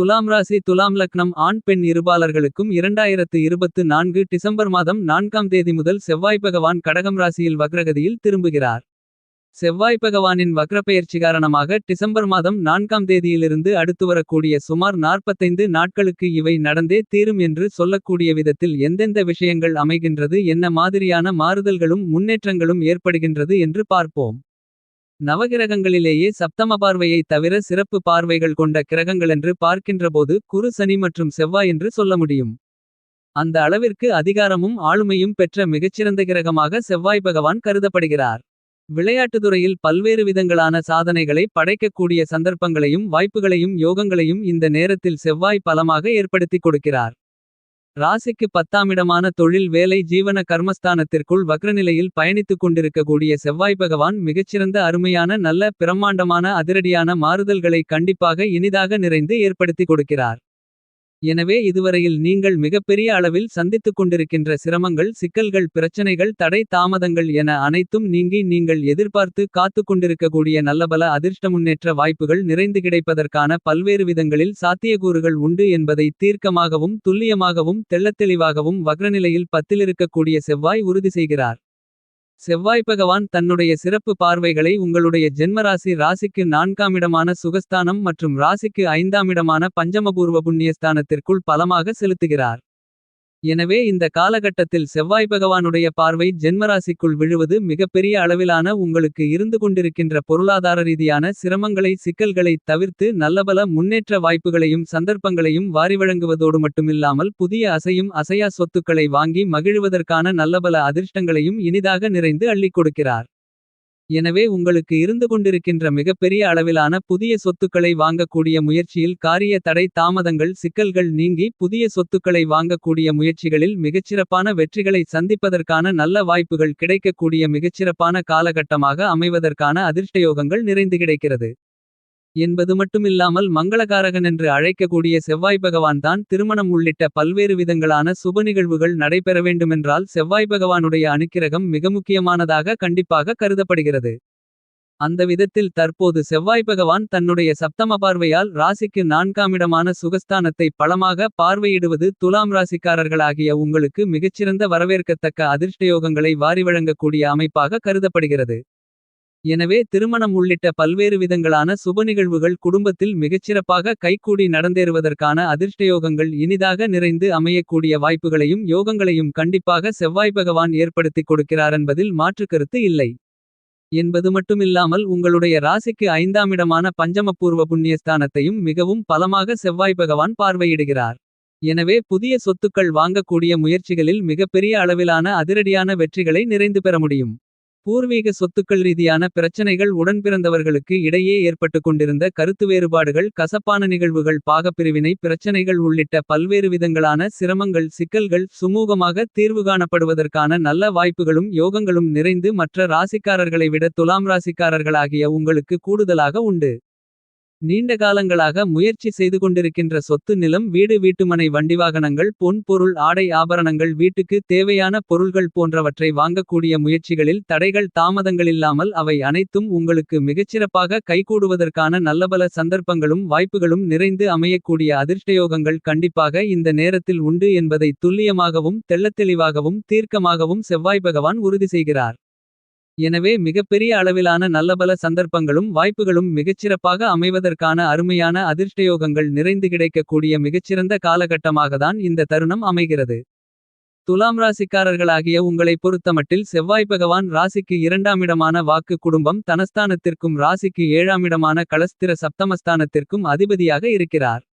துலாம் ராசி துலாம் லக்னம் ஆண் பெண் இருபாலர்களுக்கும் இரண்டாயிரத்து இருபத்து நான்கு டிசம்பர் மாதம் நான்காம் தேதி முதல் செவ்வாய் பகவான் கடகம் ராசியில் வக்ரகதியில் திரும்புகிறார். செவ்வாய் பகவானின் வக்ரப்பெயர்ச்சி காரணமாக டிசம்பர் மாதம் நான்காம் தேதியிலிருந்து அடுத்து வரக்கூடிய சுமார் 45 நாட்களுக்கு இவை நடந்தே தீரும் என்று சொல்லக்கூடிய விதத்தில் எந்தெந்த விஷயங்கள் அமைகின்றது என்ன மாதிரியான மாறுதல்களும் முன்னேற்றங்களும் ஏற்படுகின்றது என்று பார்ப்போம். நவகிரகங்களிலேயே சப்தம பார்வையை தவிர சிறப்பு பார்வைகள் கொண்ட கிரகங்களென்று பார்க்கின்றபோது குரு சனி மற்றும் செவ்வாய் என்று சொல்ல முடியும். அந்த அளவிற்கு அதிகாரமும் ஆளுமையும் பெற்ற மிகச்சிறந்த கிரகமாக செவ்வாய் பகவான் கருதப்படுகிறார். விளையாட்டுத்துறையில் பல்வேறு விதங்களான சாதனைகளை படைக்கக்கூடிய சந்தர்ப்பங்களையும் வாய்ப்புகளையும் யோகங்களையும் இந்த நேரத்தில் செவ்வாய் பலமாக ஏற்படுத்திக் கொடுக்கிறார். ராசிக்கு பத்தாமிடமான தொழில் வேலை ஜீவன கர்மஸ்தானத்திற்குள் வக்ரநிலையில் பயணித்துக் கொண்டிருக்கக்கூடிய செவ்வாய் பகவான் மிகச்சிறந்த அருமையான நல்ல பிரம்மாண்டமான அதிரடியான மாறுதல்களை கண்டிப்பாக இனிதாக நிறைந்து ஏற்படுத்திக் கொடுக்கிறார். எனவே இதுவரையில் நீங்கள் மிகப்பெரிய அளவில் சந்தித்துக் கொண்டிருக்கின்ற சிரமங்கள் சிக்கல்கள் பிரச்சனைகள் தடை தாமதங்கள் என அனைத்தும் நீங்கி நீங்கள் எதிர்பார்த்து காத்து கொண்டிருக்கக்கூடிய நல்லபல அதிர்ஷ்ட முன்னேற்ற வாய்ப்புகள் நிறைந்து கிடைப்பதற்கான பல்வேறு விதங்களில் சாத்தியக்கூறுகள் உண்டு என்பதை தீர்க்கமாகவும் துல்லியமாகவும் தெள்ளத்தெளிவாகவும் வக்ரநிலையில் பத்திலிருக்கக்கூடிய செவ்வாய் உறுதி செய்கிறார். செவ்வாய் பகவான் தன்னுடைய சிறப்பு பார்வைகளை உங்களுடைய ஜென்மராசி ராசிக்கு நான்காமிடமான சுகஸ்தானம் மற்றும் ராசிக்கு ஐந்தாமிடமான பஞ்சமபூர்வ புண்ணியஸ்தானத்திற்குள் பலமாக செலுத்துகிறார். எனவே இந்த காலகட்டத்தில் செவ்வாய் பகவானுடைய பார்வை ஜென்மராசிக்குள் விழுவது மிகப்பெரிய அளவிலான உங்களுக்கு இருந்து கொண்டிருக்கின்ற பொருளாதார ரீதியான சிரமங்களை சிக்கல்களை தவிர்த்து நல்லபல முன்னேற்ற வாய்ப்புகளையும் சந்தர்ப்பங்களையும் வாரி வழங்குவதோடு மட்டுமில்லாமல் புதிய அசையும் அசையா சொத்துக்களை வாங்கி மகிழ்வதற்கான நல்லபல அதிர்ஷ்டங்களையும் இனிதாக நிறைந்து அள்ளிக் கொடுக்கிறார். எனவே உங்களுக்கு இருந்து கொண்டிருக்கின்ற மிகப்பெரிய அளவிலான புதிய சொத்துக்களை வாங்கக்கூடிய முயற்சியில் காரிய தடை தாமதங்கள் சிக்கல்கள் நீங்கி புதிய சொத்துக்களை வாங்கக்கூடிய முயற்சிகளில் மிகச்சிறப்பான வெற்றிகளை சந்திப்பதற்கான நல்ல வாய்ப்புகள் கிடைக்கக்கூடிய மிகச்சிறப்பான காலகட்டமாக அமைவதற்கான அதிர்ஷ்டயோகங்கள் நிறைந்து கிடைக்கிறது. என்பது மட்டுமில்லாமல் மங்களகாரகன் என்று அழைக்கக்கூடிய செவ்வாய் பகவான் தான் திருமணம் உள்ளிட்ட பல்வேறு விதங்களான சுப நிகழ்வுகள் நடைபெற வேண்டுமென்றால் செவ்வாய் பகவானுடைய அனுக்கிரகம் மிக முக்கியமானதாக கண்டிப்பாக கருதப்படுகிறது. அந்த விதத்தில் தற்போது செவ்வாய் பகவான் தன்னுடைய சப்தம பார்வையால் ராசிக்கு நான்காமிடமான சுகஸ்தானத்தை பலமாக பார்வையிடுவது துலாம் ராசிக்காரர்களாகிய உங்களுக்கு மிகச்சிறந்த வரவேற்கத்தக்க அதிர்ஷ்டயோகங்களை வாரி வழங்கக்கூடிய அமைப்பாக கருதப்படுகிறது. எனவே திருமணம் உள்ளிட்ட பல்வேறு விதங்களான சுப நிகழ்வுகள் குடும்பத்தில் மிகச்சிறப்பாக கைகூடி நடந்தேறுவதற்கான அதிர்ஷ்டயோகங்கள் இனிதாக நிறைந்து அமையக்கூடிய வாய்ப்புகளையும் யோகங்களையும் கண்டிப்பாக செவ்வாய் பகவான் ஏற்படுத்திக் கொடுக்கிறாரென்பதில் மாற்றுக்கருத்து இல்லை. என்பது மட்டுமில்லாமல் உங்களுடைய ராசிக்கு ஐந்தாமிடமான பஞ்சமபூர்வ புண்ணியஸ்தானத்தையும் மிகவும் பலமாக செவ்வாய் பகவான் பார்வையிடுகிறார். எனவே புதிய சொத்துக்கள் வாங்கக்கூடிய முயற்சிகளில் மிகப்பெரிய அளவிலான அதிரடியான வெற்றிகளை நிறைந்து பெற முடியும். பூர்வீக சொத்துக்கள் ரீதியான பிரச்சனைகள் உடன்பிறந்தவர்களுக்கு இடையே ஏற்பட்டுக் கொண்டிருந்த கருத்து வேறுபாடுகள் கசப்பான நிகழ்வுகள் பாகப்பிரிவினை பிரச்சனைகள் உள்ளிட்ட பல்வேறு விதங்களான சிரமங்கள் சிக்கல்கள் சுமூகமாக தீர்வு காணப்படுவதற்கான நல்ல வாய்ப்புகளும் யோகங்களும் நிறைந்து மற்ற ராசிக்காரர்களை விட துலாம் ராசிக்காரர்களாகிய உங்களுக்கு கூடுதலாக உண்டு. நீண்ட காலங்களாக முயற்சி செய்து கொண்டிருக்கின்ற சொத்து நிலம் வீடு வீட்டுமனை வண்டிவாகனங்கள் பொன் பொருள் ஆடை ஆபரணங்கள் வீட்டுக்கு தேவையான பொருள்கள் போன்றவற்றை வாங்கக்கூடிய முயற்சிகளில் தடைகள் தாமதங்களில்லாமல் அவை அனைத்தும் உங்களுக்கு மிகச்சிறப்பாக கைகூடுவதற்கான நல்லபல சந்தர்ப்பங்களும் வாய்ப்புகளும் நிறைந்து அமையக்கூடிய அதிர்ஷ்டயோகங்கள் கண்டிப்பாக இந்த நேரத்தில் உண்டு என்பதை துல்லியமாகவும் தெள்ளத்தெளிவாகவும் தீர்க்கமாகவும் செவ்வாய் பகவான் உறுதி செய்கிறார். எனவே மிகப்பெரிய அளவிலான நல்லபல சந்தர்ப்பங்களும் வாய்ப்புகளும் மிகச்சிறப்பாக அமைவதற்கான அருமையான அதிர்ஷ்டயோகங்கள் நிறைந்து கிடைக்கக்கூடிய மிகச்சிறந்த காலகட்டமாகதான் இந்த தருணம் அமைகிறது. துலாம் ராசிக்காரர்களாகிய உங்களை பொறுத்தமட்டில் செவ்வாய் பகவான் ராசிக்கு இரண்டாமிடமான வாக்கு குடும்பம் தனஸ்தானத்திற்கும் ராசிக்கு ஏழாமிடமான களஸ்திர சப்தமஸ்தானத்திற்கும் அதிபதியாக இருக்கிறார்.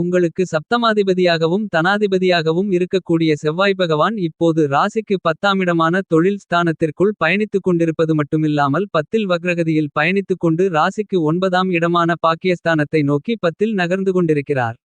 உங்களுக்கு சப்தமாதிபதியாகவும் தனாதிபதியாகவும் இருக்கக்கூடிய செவ்வாய் பகவான் இப்போது ராசிக்கு பத்தாமிடமான தொழில் ஸ்தானத்திற்குள் பயணித்துக் கொண்டிருப்பது மட்டுமில்லாமல் பத்தில் வக்ரகதியில் பயணித்துக் கொண்டு ராசிக்கு ஒன்பதாம் இடமான பாக்கியஸ்தானத்தை நோக்கி பத்தில் நகர்ந்து கொண்டிருக்கிறார்.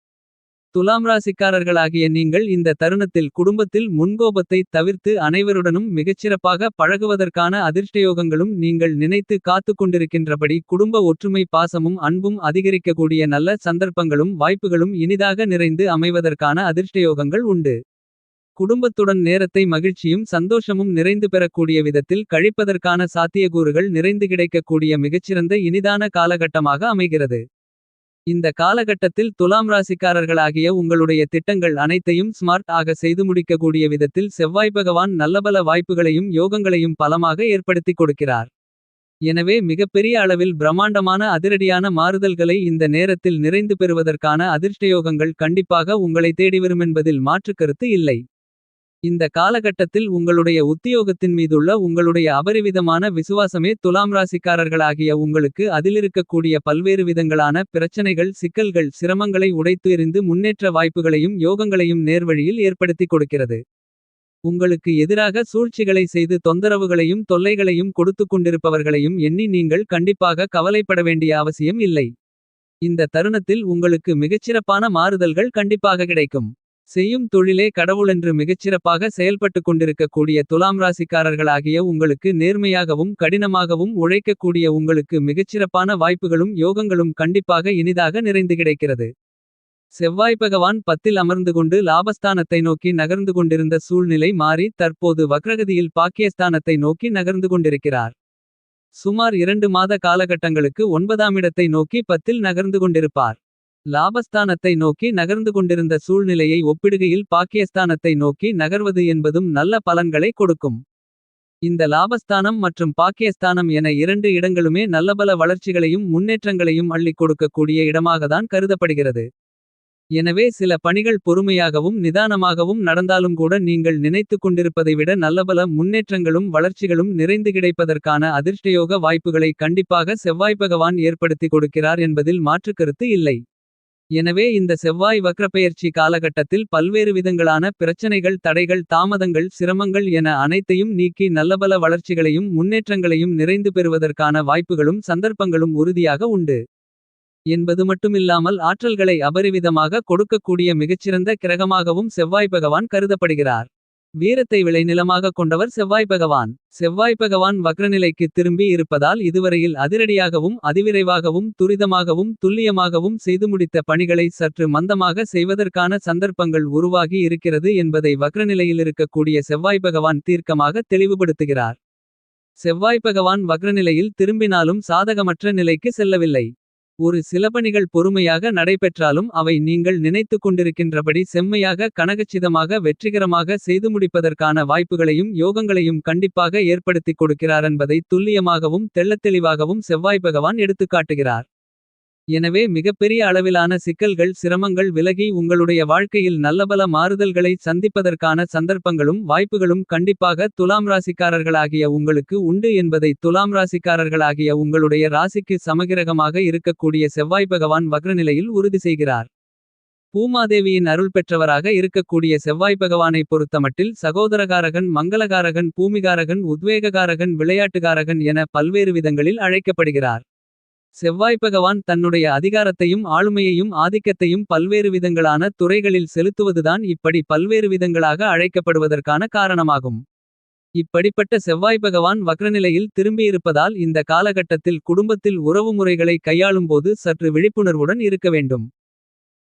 துலாம் ராசிக்காரர்களாகிய நீங்கள் இந்த தருணத்தில் குடும்பத்தில் முன்கோபத்தை தவிர்த்து அனைவருடனும் மிகச்சிறப்பாக பழகுவதற்கான அதிர்ஷ்டயோகங்களும் நீங்கள் நினைத்து காத்துக் கொண்டிருக்கின்றபடி குடும்ப ஒற்றுமை பாசமும் அன்பும் அதிகரிக்கக்கூடிய நல்ல சந்தர்ப்பங்களும் வாய்ப்புகளும் இனிதாக நிறைந்து அமைவதற்கான அதிர்ஷ்டயோகங்கள் உண்டு. குடும்பத்துடன் நேரத்தை மகிழ்ச்சியும் சந்தோஷமும் நிறைந்து பெறக்கூடிய விதத்தில் கழிப்பதற்கான சாத்தியக்கூறுகள் நிறைந்து கிடைக்கக்கூடிய மிகச்சிறந்த இனிதான காலகட்டமாக அமைகிறது. இந்த காலகட்டத்தில் துலாம் ராசிக்காரர்களாகிய உங்களுடைய திட்டங்கள் அனைத்தையும் ஸ்மார்ட் ஆக செய்து முடிக்கக்கூடிய விதத்தில் செவ்வாய் பகவான் நல்லபல வாய்ப்புகளையும் யோகங்களையும் பலமாக ஏற்படுத்திக் கொடுக்கிறார். எனவே மிகப்பெரிய அளவில் பிரம்மாண்டமான அதிரடியான மாறுதல்களை இந்த நேரத்தில் நிறைந்து பெறுவதற்கான அதிர்ஷ்டயோகங்கள் கண்டிப்பாக உங்களை தேடிவருமென்பதில் மாற்றுக் கருத்து இல்லை. இந்த காலகட்டத்தில் உங்களுடைய உத்தியோகத்தின் மீதுள்ள உங்களுடைய அபரிவிதமான விசுவாசமே துலாம் ராசிக்காரர்களாகிய உங்களுக்கு அதிலிருக்கக்கூடிய பல்வேறு விதங்களான பிரச்சனைகள் சிக்கல்கள் சிரமங்களை உடைத்து எறிந்து முன்னேற்ற வாய்ப்புகளையும் யோகங்களையும் நேர்வழியில் ஏற்படுத்திக் கொடுக்கிறது. உங்களுக்கு எதிராக சூழ்ச்சிகளை செய்து தொந்தரவுகளையும் தொல்லைகளையும் கொடுத்துக் கொண்டிருப்பவர்களையும் எண்ணி நீங்கள் கண்டிப்பாக கவலைப்பட வேண்டிய அவசியம் இல்லை. இந்த தருணத்தில் உங்களுக்கு மிகச்சிறப்பான மாறுதல்கள் கண்டிப்பாக கிடைக்கும். செய்யும் தொழிலே கடவுளென்று மிகச்சிறப்பாக செயல்பட்டுக் கொண்டிருக்கக்கூடிய துலாம் ராசிக்காரர்களாகிய உங்களுக்கு நேர்மையாகவும் கடினமாகவும் உழைக்கக்கூடிய உங்களுக்கு மிகச்சிறப்பான வாய்ப்புகளும் யோகங்களும் கண்டிப்பாக இனிதாக நிறைந்து கிடைக்கிறது. செவ்வாய் பகவான் பத்தில் அமர்ந்து கொண்டு லாபஸ்தானத்தை நோக்கி நகர்ந்து கொண்டிருந்த சூழ்நிலை மாறி தற்போது வக்ரகதியில் பாக்கியஸ்தானத்தை நோக்கி நகர்ந்து கொண்டிருக்கிறார். சுமார் இரண்டு மாத காலகட்டங்களுக்கு ஒன்பதாமிடத்தை நோக்கி பத்தில் நகர்ந்து கொண்டிருப்பார். லாபஸ்தானத்தை நோக்கி நகர்ந்து கொண்டிருந்த சூழ்நிலையை ஒப்பிடுகையில் பாக்கியஸ்தானத்தை நோக்கி நகர்வது என்பதும் நல்ல பலன்களை கொடுக்கும். இந்த லாபஸ்தானம் மற்றும் பாக்கியஸ்தானம் என இரண்டு இடங்களுமே நல்லபல வளர்ச்சிகளையும் முன்னேற்றங்களையும் அள்ளிக் கொடுக்கக்கூடிய இடமாகத்தான் கருதப்படுகிறது. எனவே சில பணிகள் பொறுமையாகவும் நிதானமாகவும் நடந்தாலும் கூட நீங்கள் நினைத்துக் கொண்டிருப்பதை விட நல்லபல முன்னேற்றங்களும் வளர்ச்சிகளும் நிறைந்து கிடைப்பதற்கான அதிர்ஷ்டயோக வாய்ப்புகளை கண்டிப்பாக செவ்வாய் பகவான் ஏற்படுத்திக் கொடுக்கிறார் என்பதில் மாற்றுக் கருத்து இல்லை. எனவே இந்த செவ்வாய் வக்ரப்பெயர்ச்சி காலகட்டத்தில் பல்வேறு விதங்களான பிரச்சனைகள் தடைகள் தாமதங்கள் சிரமங்கள் என அனைத்தையும் நீக்கி நல்லபல வளர்ச்சிகளையும் முன்னேற்றங்களையும் நிறைந்து பெறுவதற்கான வாய்ப்புகளும் சந்தர்ப்பங்களும் உறுதியாக உண்டு. என்பது மட்டுமில்லாமல் ஆற்றல்களை அபரிவிதமாக கொடுக்கக்கூடிய மிகச்சிறந்த கிரகமாகவும் செவ்வாய் பகவான் கருதப்படுகிறார். வீரத்தை விளைநிலமாக கொண்டவர் செவ்வாய் பகவான். செவ்வாய் பகவான் வக்ரநிலைக்கு திரும்பி இருப்பதால் இதுவரையில் அதிரடியாகவும் அதிவிரைவாகவும் துரிதமாகவும் துல்லியமாகவும் செய்து முடித்த பணிகளை சற்று மந்தமாக செய்வதற்கான சந்தர்ப்பங்கள் உருவாகி இருக்கிறது என்பதை வக்ரநிலையில் இருக்கக்கூடிய செவ்வாய் பகவான் தீர்க்கமாக தெளிவுபடுத்துகிறார். செவ்வாய் பகவான் வக்ரநிலையில் திரும்பினாலும் சாதகமற்ற நிலைக்கு செல்லவில்லை. ஒரு சில பணிகள் பொறுமையாக நடைபெற்றாலும் அவை நீங்கள் நினைத்துக் கொண்டிருக்கின்றபடி செம்மையாக கனகச்சிதமாக வெற்றிகரமாக செய்து முடிப்பதற்கான வாய்ப்புகளையும் யோகங்களையும் கண்டிப்பாக ஏற்படுத்திக் கொடுக்கிறாரென்பதை துல்லியமாகவும் தெள்ளத்தெளிவாகவும் செவ்வாய் பகவான் எடுத்துக்காட்டுகிறார். எனவே மிகப்பெரிய அளவிலான சிக்கல்கள் சிரமங்கள் விலகி உங்களுடைய வாழ்க்கையில் நல்லபல மாறுதல்களை சந்திப்பதற்கான சந்தர்ப்பங்களும் வாய்ப்புகளும் கண்டிப்பாக துலாம் ராசிக்காரர்களாகிய உங்களுக்கு உண்டு என்பதை துலாம் ராசிக்காரர்களாகிய உங்களுடைய ராசிக்கு சமகிரகமாக இருக்கக்கூடிய செவ்வாய் பகவான் வக்ரநிலையில் உறுதி செய்கிறார். பூமாதேவியின் அருள் பெற்றவராக இருக்கக்கூடிய செவ்வாய் பகவானை பொறுத்தமட்டில் சகோதரகாரகன் மங்களகாரகன் பூமிகாரகன் உத்வேககாரகன் விளையாட்டுகாரகன் என பல்வேறு விதங்களில் அழைக்கப்படுகிறார். செவ்வாய் பகவான் தன்னுடைய அதிகாரத்தையும் ஆளுமையையும் ஆதிக்கத்தையும் பல்வேறு விதங்களான துறைகளில் செலுத்துவதுதான் இப்படி பல்வேறு விதங்களாக அழைக்கப்படுவதற்கான காரணமாகும். இப்படிப்பட்ட செவ்வாய் பகவான் வக்ரநிலையில் திரும்பியிருப்பதால் இந்த காலகட்டத்தில் குடும்பத்தில் உறவுமுறைகளை கையாளும்போது சற்று விழிப்புணர்வுடன் இருக்க வேண்டும்.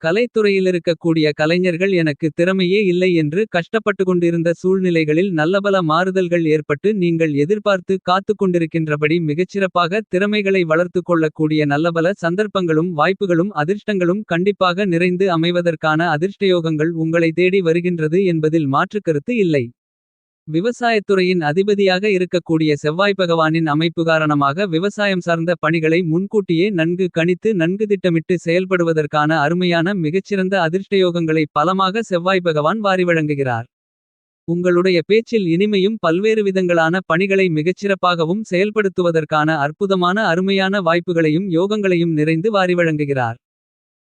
கலைத்துறையிலிருக்கக்கூடிய கலைஞர்கள் எனக்கு திறமையே இல்லை என்று கஷ்டப்பட்டுக்கொண்டிருந்த சூழ்நிலைகளில் நல்லபல மாறுதல்கள் ஏற்பட்டு நீங்கள் எதிர்பார்த்து காத்துக் கொண்டிருக்கின்றபடி மிகச்சிறப்பாக திறமைகளை வளர்த்துக் கொள்ளக்கூடிய நல்லபல சந்தர்ப்பங்களும் வாய்ப்புகளும் அதிர்ஷ்டங்களும் கண்டிப்பாக நிறைந்து அமைவதற்கான அதிர்ஷ்டயோகங்கள் உங்களை தேடி வருகின்றது என்பதில் மாற்றுக் கருத்து இல்லை. விவசாயத்துறையின் அதிபதியாக இருக்கக்கூடிய செவ்வாய் பகவானின் அமைப்பு காரணமாக விவசாயம் சார்ந்த பணிகளை முன்கூட்டியே நன்கு கணித்து நன்கு திட்டமிட்டு செயல்படுவதற்கான அருமையான மிகச்சிறந்த அதிர்ஷ்டயோகங்களை பலமாக செவ்வாய் பகவான் வாரி வழங்குகிறார். உங்களுடைய பேச்சில் இனிமையும் பல்வேறு விதங்களான பணிகளை மிகச்சிறப்பாகவும் செயல்படுத்துவதற்கான அற்புதமான அருமையான வாய்ப்புகளையும் யோகங்களையும் நிறைந்து வாரி வழங்குகிறார்.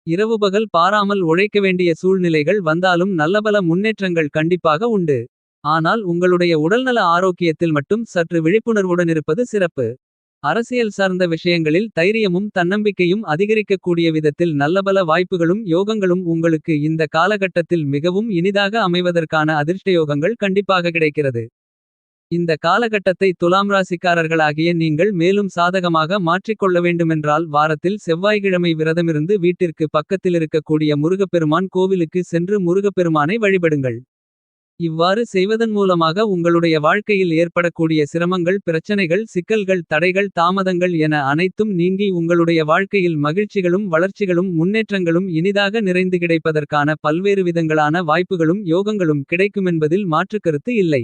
இரவு பகல் பாராமல் உழைக்க வேண்டிய சூழ்நிலைகள் வந்தாலும் நல்லபல முன்னேற்றங்கள் கண்டிப்பாக உண்டு. ஆனால் உங்களுடைய உடல்நல ஆரோக்கியத்தில் மட்டும் சற்று விழிப்புணர்வுடன் இருப்பது சிறப்பு. அரசியல் சார்ந்த விஷயங்களில் தைரியமும் தன்னம்பிக்கையும் அதிகரிக்கக்கூடிய விதத்தில் நல்லபல வாய்ப்புகளும் யோகங்களும் உங்களுக்கு இந்த காலகட்டத்தில் மிகவும் இனிதாக அமைவதற்கான அதிர்ஷ்டயோகங்கள் கண்டிப்பாக கிடைக்கிறது. இந்த காலகட்டத்தை துலாம் ராசிக்காரர்களாகிய நீங்கள் மேலும் சாதகமாக மாற்றிக்கொள்ள வேண்டுமென்றால் வாரத்தில் செவ்வாய்க்கிழமை விரதமிருந்து வீட்டிற்கு பக்கத்திலிருக்கக்கூடிய முருகப்பெருமான் கோவிலுக்கு சென்று முருகப்பெருமானை வழிபடுங்கள். இவ்வாறு செய்வதன் மூலமாக உங்களுடைய வாழ்க்கையில் ஏற்படக்கூடிய சிரமங்கள் பிரச்சனைகள் சிக்கல்கள் தடைகள் தாமதங்கள் என அனைத்தும் நீங்கி உங்களுடைய வாழ்க்கையில் மகிழ்ச்சிகளும் வளர்ச்சிகளும் முன்னேற்றங்களும் இனிதாக நிறைந்து கிடைப்பதற்கான பல்வேறு விதங்களான வாய்ப்புகளும் யோகங்களும் கிடைக்குமென்பதில் மாற்றுக்கருத்து இல்லை.